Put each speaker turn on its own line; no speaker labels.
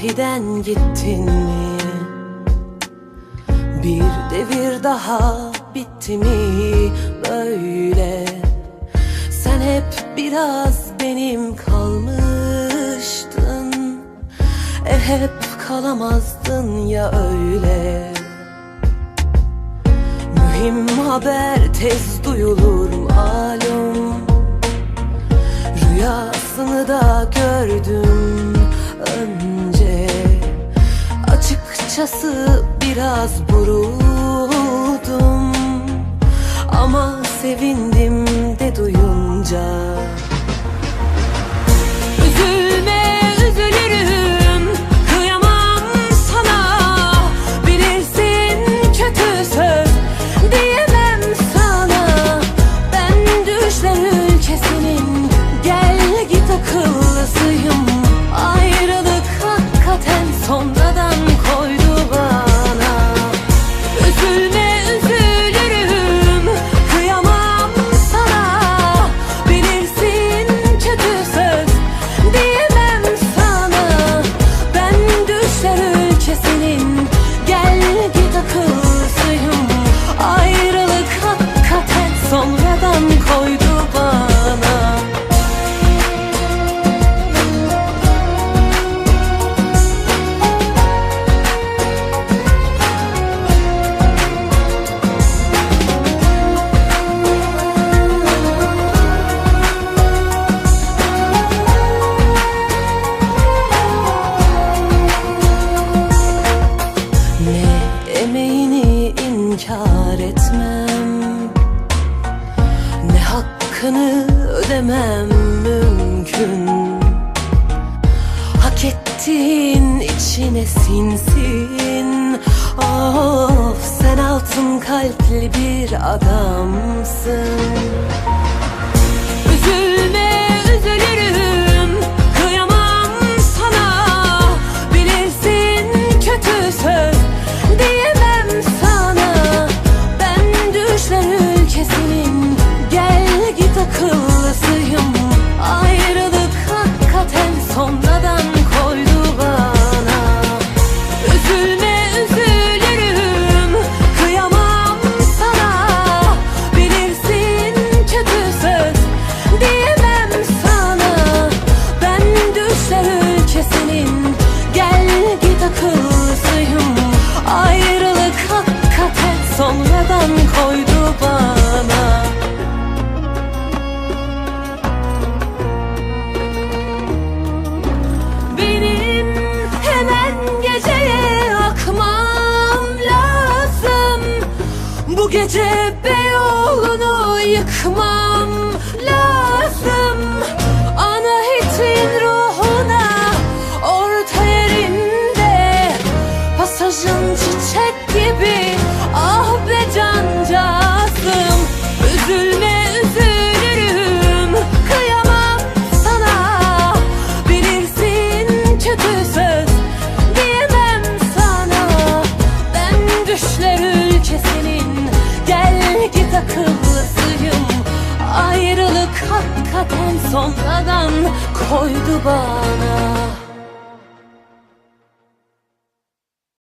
sahiden gittin mi? Bir devir daha bitti mi? Böyle? Sen hep biraz benim kalmıştın. E hep kalamazdın ya öyle. Mühim haber tez duyulur malum. Rüyasını da gördüm Açıkçası biraz buruldum Ama sevindim hakkını ödemem mümkün. Hak ettiğin içine sinsin. Of sen altın kalpli bir adamsın çiçek gibi. Ah Üzülme üzülürüm. Kıyamam sana. Bilirsin kötü söz diyemem sana. Ben düşler ülkesinin gel git akıllısıyım Ayrılık hakikaten sonradan koydu bana